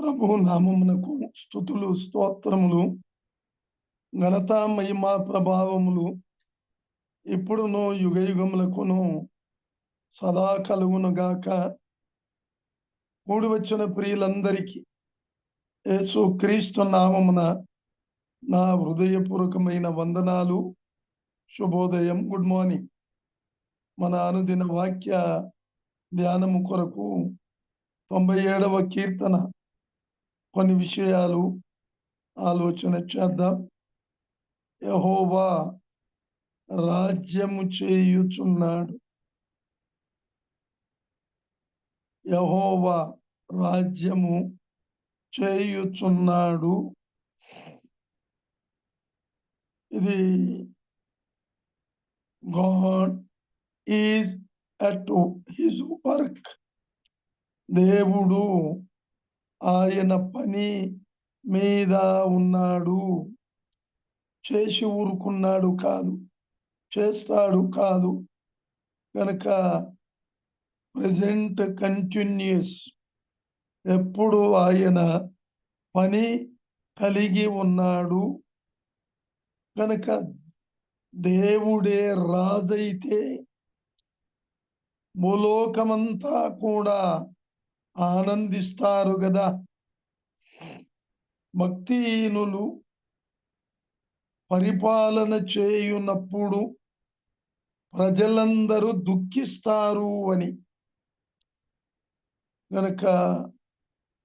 ప్రభు నామమునకు స్థుతులు స్తోత్రములు ఘనత మహిమ ప్రభావములు ఇప్పుడును యుగ యుగములకును సదా కలుగును గాక కూడి ప్రియులందరికీ యేసు క్రీస్తు నామమున నా హృదయపూర్వకమైన వందనాలు శుభోదయం గుడ్ మార్నింగ్. మన అనుదిన వాక్య ధ్యానము కొరకు తొంభై ఏడవ కీర్తన కొన్ని విషయాలు ఆలోచన చేద్దాం. యహోవా రాజ్యము చేయుచున్నాడు. యహోవా రాజ్యము చేయుచున్నాడు. ఇది God is at his work. దేవుడు ఆయన పని మీద ఉన్నాడు. చేసి ఊరుకున్నాడు కాదు చేస్తాడు కాదు. కనుక ప్రజెంట్ కంటిన్యూస్ ఎప్పుడు ఆయన పని కలిగి ఉన్నాడు? కనుక దేవుడే రాజైతే భూలోకమంతా కూడా ఆనందిస్తారు కదా భక్తిహీనులు పరిపాలన చేయునప్పుడు ప్రజలందరూ దుఃఖిస్తారు అని. గనక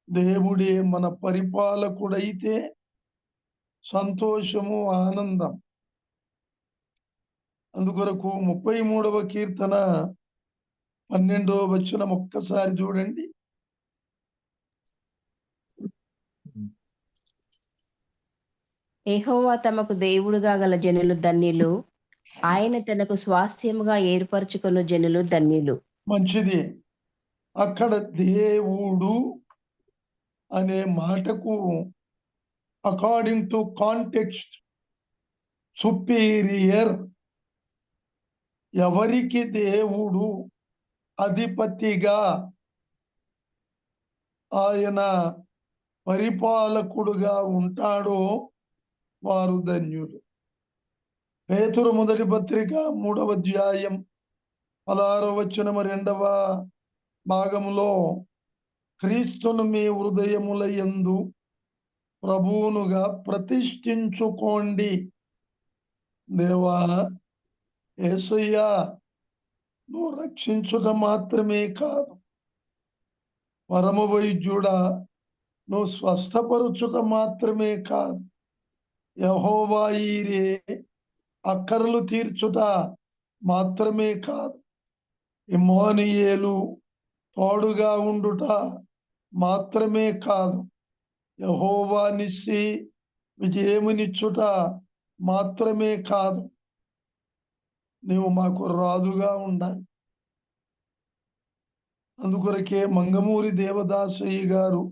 దేవుడే మన పరిపాలకుడైతే సంతోషము ఆనందం. అందుకొరకు ముప్పై మూడవ కీర్తన పన్నెండవ వచ్చిన ఒక్కసారి చూడండి. ఎహోవా తమకు దేవుడుగా గల జనులు ధన్యులు. ఆయన తనకు స్వాస్థ్యముగా ఏర్పరచుకున్న జనులు ధన్యులు. మంచిది. అక్కడ దేవుడు అనే మాటకు అకార్డింగ్ టు కాంటెక్స్ట్ సుపీరియర్ ఎవరికి దేవుడు అధిపతిగా ఆయన పరిపాలకుడుగా ఉంటాడో వారు ధన్యులు. పేతురు మొదటి పత్రిక మూడవ అధ్యాయం పదహారో వచనము రెండవ భాగములో క్రీస్తును మీ హృదయముల యందు ప్రభువునుగా ప్రతిష్ఠించుకోండి. దేవా ఏసయ్యా నువ్వు రక్షించుట మాత్రమే కాదు. పరమ వైద్యుడా నువ్వు స్వస్థపరుచుట మాత్రమే కాదు. యహోవాయిరే అక్కర్లు తీర్చుట మాత్రమే కాదు ఇమోనియేలు తోడుగా ఉండుట మాత్రమే కాదు. యహోవా నిస్సి విజయమునిచ్చుట మాత్రమే కాదు. నీవు మాకు రాజుగా ఉండాలి. అందుకొరకే మంగమూరి దేవదాసయ్య గారు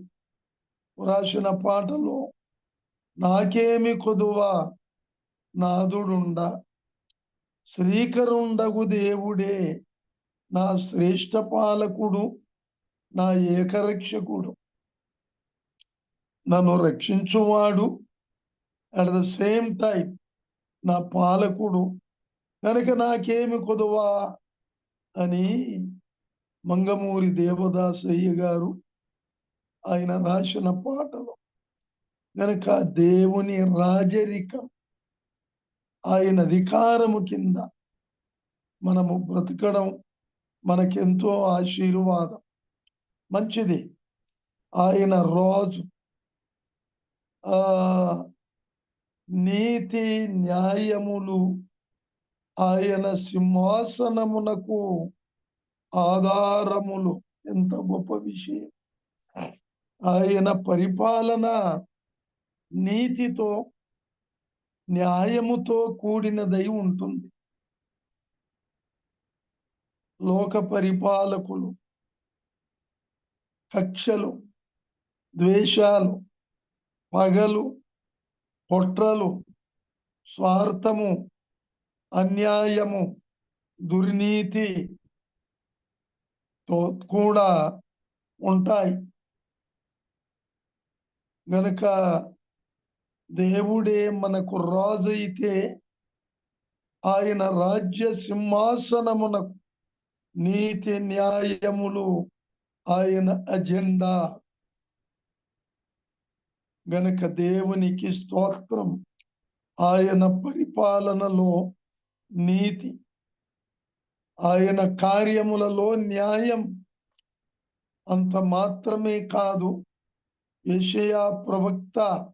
రాసిన పాటలో నాకేమి కొదువా? నాదుడుండ. శ్రీకరుండగు దేవుడే. నా శ్రేష్ఠ పాలకుడు. నా ఏకరక్షకుడు. నన్ను రక్షించువాడు. అట్ ద సేమ్ టైం నా పాలకుడు. కనుక నాకేమి కొదువా? అని మంగమూరి దేవదాసయ్య గారు ఆయన రాసిన పాటలు గనక దేవుని రాజరికం ఆయన అధికారము కింద మనము బ్రతకడం మనకెంతో ఆశీర్వాదం. మంచిది. ఆయన రోజు. ఆ నీతి న్యాయములు ఆయన సింహాసనమునకు ఆధారములు. ఎంత గొప్ప విషయం. ఆయన పరిపాలన నీతితో న్యాయముతో కూడినదై ఉంటుంది. లోక పరిపాలకులు కక్షలు ద్వేషాలు పగలు పొట్రలు స్వార్థము అన్యాయము దుర్నీతి తో కూడా ఉంటాయి. గనుక దేవుడే మనకు రాజైతే ఆయన రాజ్య సింహాసనమున నీతి న్యాయములు ఆయన అజెండా. గనక దేవునికి స్తోత్రం ఆయన పరిపాలనలో నీతి ఆయన కార్యములలో న్యాయం అంత మాత్రమే కాదు. యషయా ప్రవక్త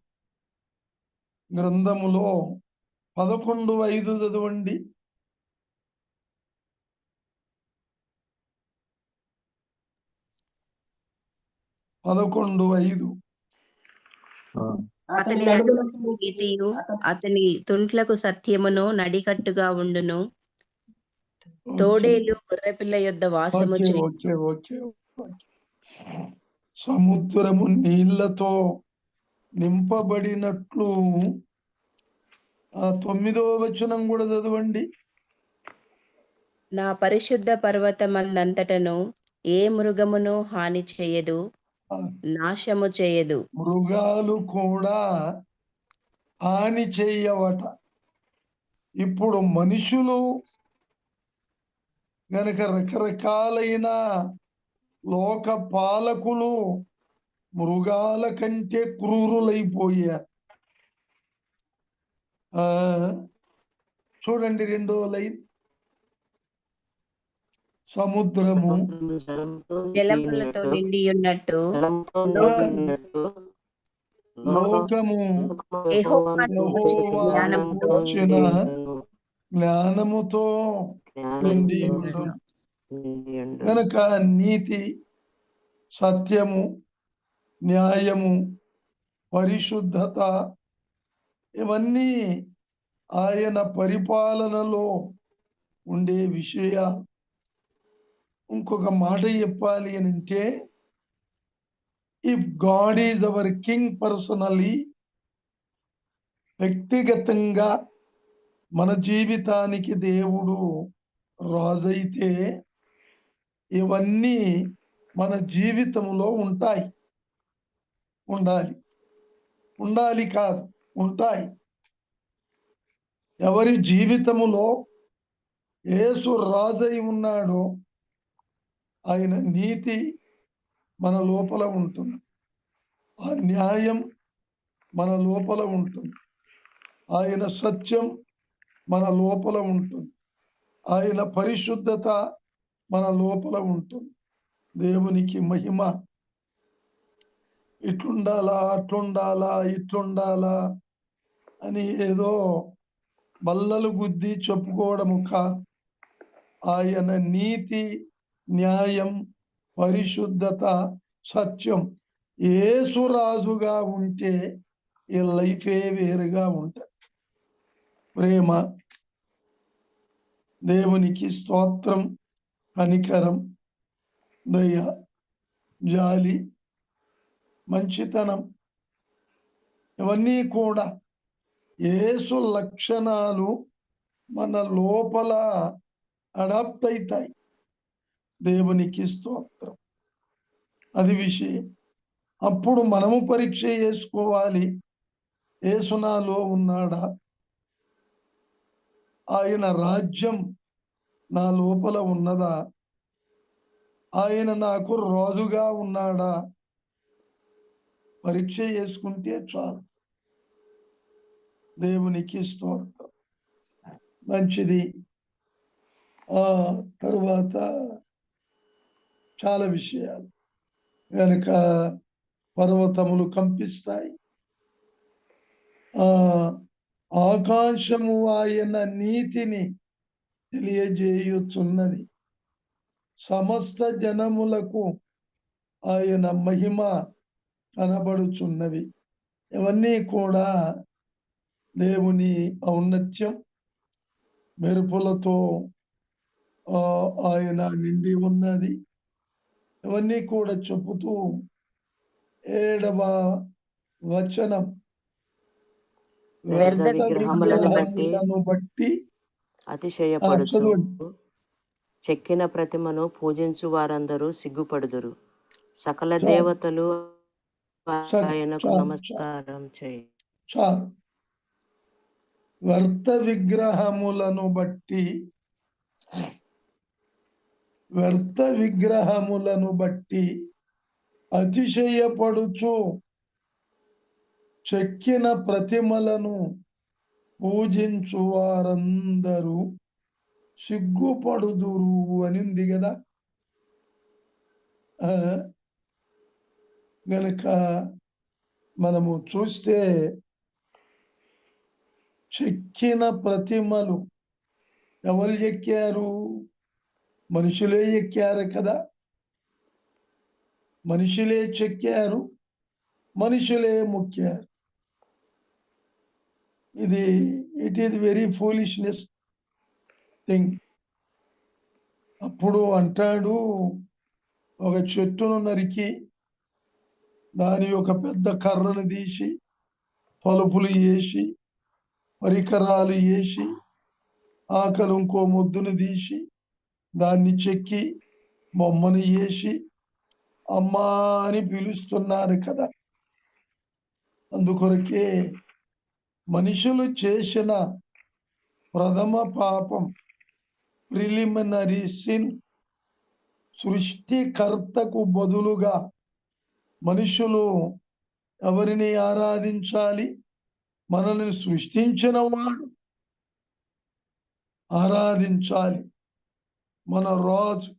గ్రంథములో పదకొండు ఐదు చదవండి. పదకొండు ఐదు. అతని నీతియు అతని తుంట్లకు సత్యమును నడికట్టుగా ఉండును. తోడేలు గొర్రెపిల్ల యొద్ద వాసము. సముద్రము నీళ్ళతో నింపబడినట్లు. ఆ తొమ్మిదో వచనం కూడా చదవండి. నా పరిశుద్ధ పర్వతమందంతటను ఏ మృగమును హాని చేయదు నాశము చేయదు. మృగాలు కూడా హాని చెయ్యవట ఇప్పుడు మనుషులు గనక రకరకాలైన లోక పాలకులు మృగాల కంటే క్రూరులైపోయారు ఆ చూడండి రెండో లైన్. సముద్రము. జలములతో నిండి ఉన్నట్టు లోకము వచ్చిన జ్ఞానముతో నిండి. కనుక నీతి సత్యము న్యాయము పరిశుద్ధత ఇవన్నీ ఆయన పరిపాలనలో ఉండే విషయాలు ఇంకొక మాట చెప్పాలి అని అంటే if God is our king personally వ్యక్తిగతంగా మన జీవితానికి దేవుడు రాజైతే ఇవన్నీ మన జీవితంలో ఉంటాయి. ఉండాలి. ఉండాలి కాదు ఉంటాయి. ఎవరి జీవితములో యేసు రాజై ఉన్నాడో ఆయన నీతి మన లోపల ఉంటుంది. ఆ న్యాయం మన లోపల ఉంటుంది. ఆయన సత్యం మన లోపల ఉంటుంది. ఆయన పరిశుద్ధత మన లోపల ఉంటుంది. దేవునికి మహిమ. ఇట్లుండాలా అట్లుండాలా ఇట్లుండాలా అని ఏదో బల్లలు గుద్ది చెప్పుకోవడము కాదు. ఆయన నీతి న్యాయం పరిశుద్ధత సత్యం ఏసురాజుగా ఉంటే ఈ లైఫే వేరుగా ఉంటుంది. ప్రేమ దేవునికి స్తోత్రం కనికరం దయ జాలి మంచితనం. ఇవన్నీ కూడా ఏసు లక్షణాలు మన లోపల అడాప్ట్ అవుతాయి దేవునికి స్తోత్రం. అది విషయం. అప్పుడు మనము పరీక్ష చేసుకోవాలి. ఏసు నాలో ఉన్నాడా? ఆయన రాజ్యం నా లోపల ఉన్నదా? ఆయన నాకు రాజుగా ఉన్నాడా? పరీక్ష చేసుకుంటే చాలు. దేవునికి స్తోత్రం. మంచిది. ఆ తరువాత చాలా విషయాలు. కనుక పర్వతములు కంపిస్తాయి. ఆ ఆకాశము ఆయన నీతిని తెలియజేయుచున్నది. సమస్త జనములకు ఆయన మహిమ కనబడుచున్నవి. ఇవన్నీ కూడా దేవుని ఔన్నత్యం మెరుపులతో ఆ, ఆయన నిండి ఉన్నది. ఇవన్నీ కూడా చెబుతూ ఏడవ వచనం. వ్యర్థ విగ్రహములను బట్టి విగ్రహములను బట్టి అతిశయపడుచు చదవండి. సరే, ఆయనకు చాలు, నమస్కారం చేయి. చాలు. వ్యర్థ విగ్రహములను బట్టి వ్యర్థ విగ్రహములను బట్టి అతిశయపడుచు చెక్కిన ప్రతిమలను పూజించు వారందరూ సిగ్గుపడుదురు అని ఉంది కదా గనుక మనము చూస్తే చెక్కిన ప్రతిమలు ఎవరు ఎక్కారు మనుషులే ఎక్కారు కదా. మనుషులే చెక్కారు మనుషులే మొక్కారు. ఇది it is very foolishness thing అప్పుడు అంటాడు ఒక చెట్టును నరికి దాని ఒక పెద్ద కర్రను తీసి తలుపులు వేసి పరికరాలు వేసి ఆకలి ఇంకో ముద్దును తీసి దాన్ని చెక్కి బొమ్మను వేసి అమ్మా అని పిలుస్తున్నారు కదా. అందుకొరకే మనుషులు చేసిన ప్రథమ పాపం ప్రిలిమినరీ సిన్ సృష్టికర్తకు బదులుగా మనుషులు ఎవరిని ఆరాధించాలి? మనల్ని సృష్టించిన వాడు ఆరాధించాలి. మన రాజు.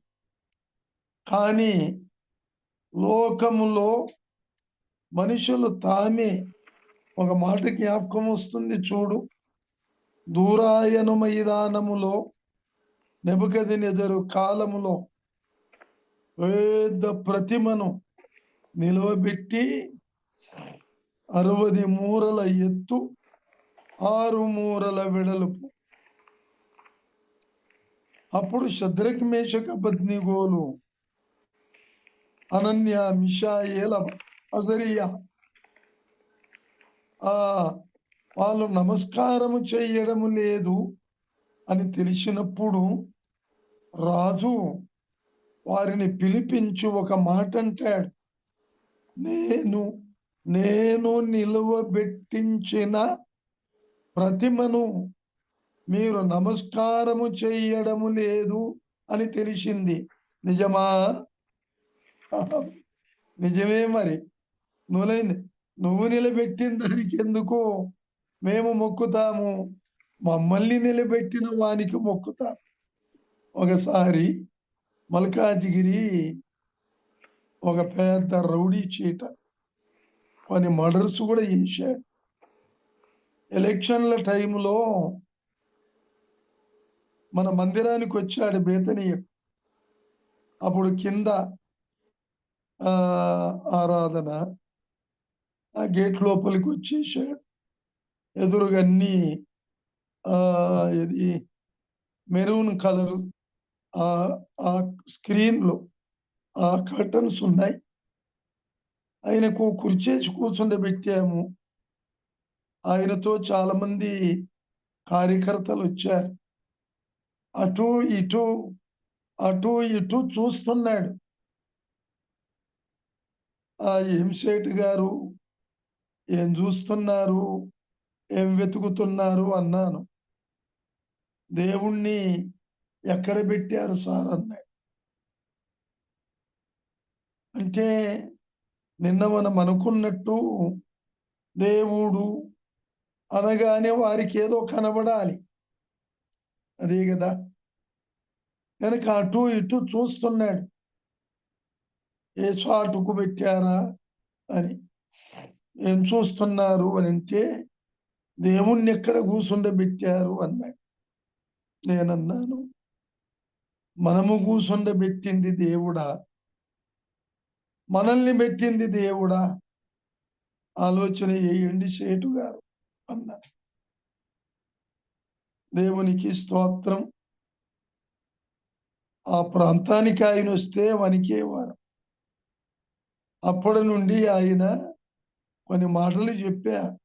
కానీ లోకములో మనుషులు తామే. ఒక మాట జ్ఞాపకం వస్తుంది చూడు. దూరాయను మైదానములో నెబకది నెదరు కాలములో పెద్ద ప్రతిమను నిలవబెట్టి అరవది మూరల ఎత్తు ఆరు మూరల వెడలుపు. అప్పుడు శద్రక్ మేషక బద్నిగోలు అనన్య మిషాయేల అజరియా ఆ వాళ్ళు నమస్కారము చేయడము లేదు అని తెలిసినప్పుడు రాజు వారిని పిలిపించి ఒక మాట అంటాడు నేను నేను నిలువబెట్టించిన ప్రతిమను మీరు నమస్కారము చేయడము లేదు అని తెలిసింది. నిజమా? నిజమే మరి. నువ్వు నువ్వు నిలబెట్టిన దానికి ఎందుకు మేము మొక్కుతాము? మమ్మల్ని నిలబెట్టిన వానికి మొక్కుతాం. ఒకసారి మల్కాజిగిరి ఒక పెద్ద రౌడీ చీట కొన్ని మర్డర్స్ కూడా చేశాడు. ఎలక్షన్ల టైంలో మన మందిరానికి వచ్చాడు బేతనీయ. అప్పుడు కింద ఆరాధన ఆ గేట్ లోపలికి వచ్చేసాడు ఎదురుగా అన్ని ఇది మెరూన్ కలర్ ఆ ఆ స్క్రీన్లో కర్టన్స్ ఉన్నాయి. ఆయనకు కుర్చేసి కూర్చుండబెట్టాము ఆయనతో చాలా మంది కార్యకర్తలు వచ్చారు. అటు ఇటు అటు ఇటు చూస్తున్నాడు. ఆ ఎంసేట్ గారు ఏం చూస్తున్నారు? ఏం వెతుకుతున్నారు? అన్నాను. దేవుణ్ణి ఎక్కడ పెట్టారు సార్? అన్నాడు. అంటే నిన్న మనం అనుకున్నట్టు దేవుడు అనగానే వారికి ఏదో కనబడాలి. అదే కదా. కనుక అటు ఇటు చూస్తున్నాడు. ఏ చాటుకు పెట్టారా అని. ఏం చూస్తున్నారు అని అంటే దేవుణ్ణి ఎక్కడ కూసుండబెట్టారు అన్నాడు. నేనన్నాను. మనము కూసుండబెట్టింది దేవుడా? మనల్ని పెట్టింది దేవుడా? ఆలోచన చేయండి సేటు గారు అన్నారు దేవునికి స్తోత్రం. ఆ ప్రాంతానికి ఆయన వస్తే వణికేవారు అప్పటి నుండి ఆయన కొన్ని మాటలు చెప్పా.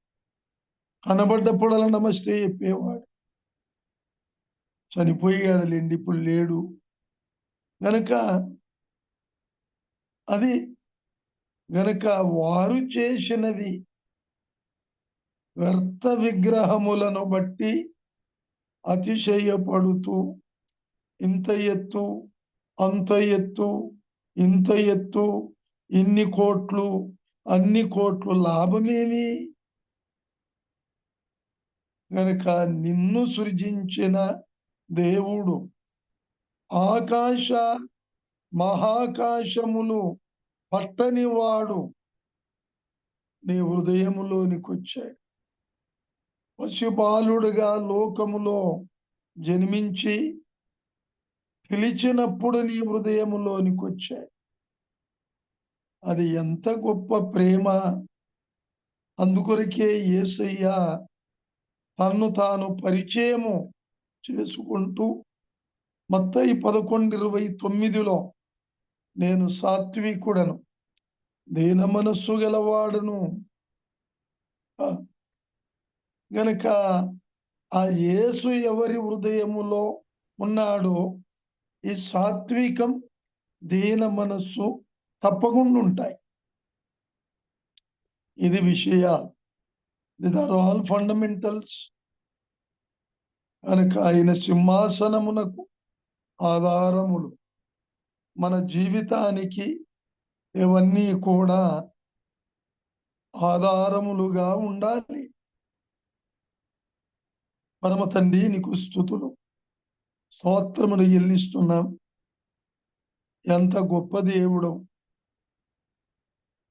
కనబడ్డప్పుడల్లా నమస్తే చెప్పేవాడు. చనిపోయాడులేండి ఇప్పుడు లేడు. కనుక అది గనుక వారు చేసినవి వ్యర్థ విగ్రహములను బట్టి అతిశయపడుతూ ఇంత ఎత్తు అంత ఎత్తు ఇంత ఎత్తు ఇన్ని కోట్లు అన్ని కోట్లు లాభమేమి? గనుక నిన్ను సృజించిన దేవుడు ఆకాశ మహాకాశములు పట్టని వాడు నీ హృదయములోనికొచ్చాడు పశుపాలుడుగా లోకములో జన్మించి పిలిచినప్పుడు నీ హృదయములోనికి వచ్చాడు అది ఎంత గొప్ప ప్రేమ. అందుకొరకే యేసయ్య తన్ను తాను పరిచయము చేసుకుంటూ మత్తయి పదకొండు ఇరవై తొమ్మిదిలో నేను సాత్వికుడను. దీన మనస్సు గలవాడును. గనక ఆ యేసు ఎవరి హృదయములో ఉన్నాడో ఈ సాత్వికం దీన మనస్సు తప్పకుండా ఉంటాయి ఇది విషయాలు. దిస్ ఆర్ ఆల్ ఫండమెంటల్స్ కనుక ఆయన సింహాసనమునకు ఆధారములు. మన జీవితానికి ఇవన్నీ కూడా ఆధారములుగా ఉండాలి. పరమ తండ్రి నీకు స్థుతులు. స్తోత్రములు ఎల్లిస్తున్నాం ఎంత గొప్ప దేవుడు.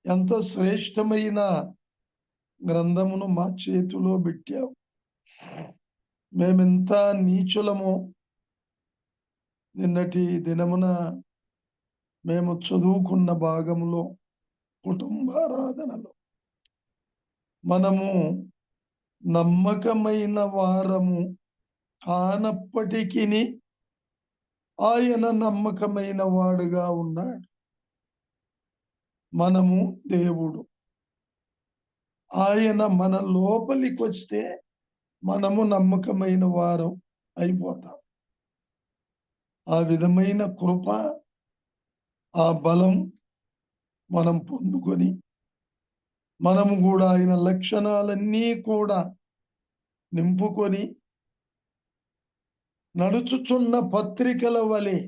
ఎంత శ్రేష్టమైన గ్రంథమును మా చేతిలో పెట్టావు. మేమెంత నీచులము. నిన్నటి దినమున మేము చదువుకున్న భాగంలో కుటుంబారాధనలో. మనము నమ్మకమైన వారము కానప్పటికీ ఆయన నమ్మకమైన వాడుగా ఉన్నాడు. మనము దేవుడు. ఆయన మన లోపలికి వస్తే మనము నమ్మకమైన వారం అయిపోతాం. ఆ విధమైన కృప ఆ బలం మనం పొందుకొని మనము కూడా ఆయన లక్షణాలన్నీ కూడా నింపుకొని నడుచుచున్న పత్రికల వలె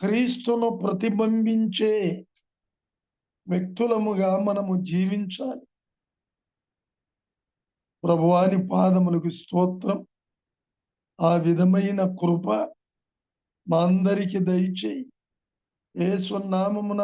క్రీస్తును ప్రతిబింబించే వ్యక్తులముగా మనము జీవించాలి. ప్రభువాని పాదములకు స్తోత్రం. ఆ విధమైన కృప మా అందరికి దయచేయి. ఏసునామమున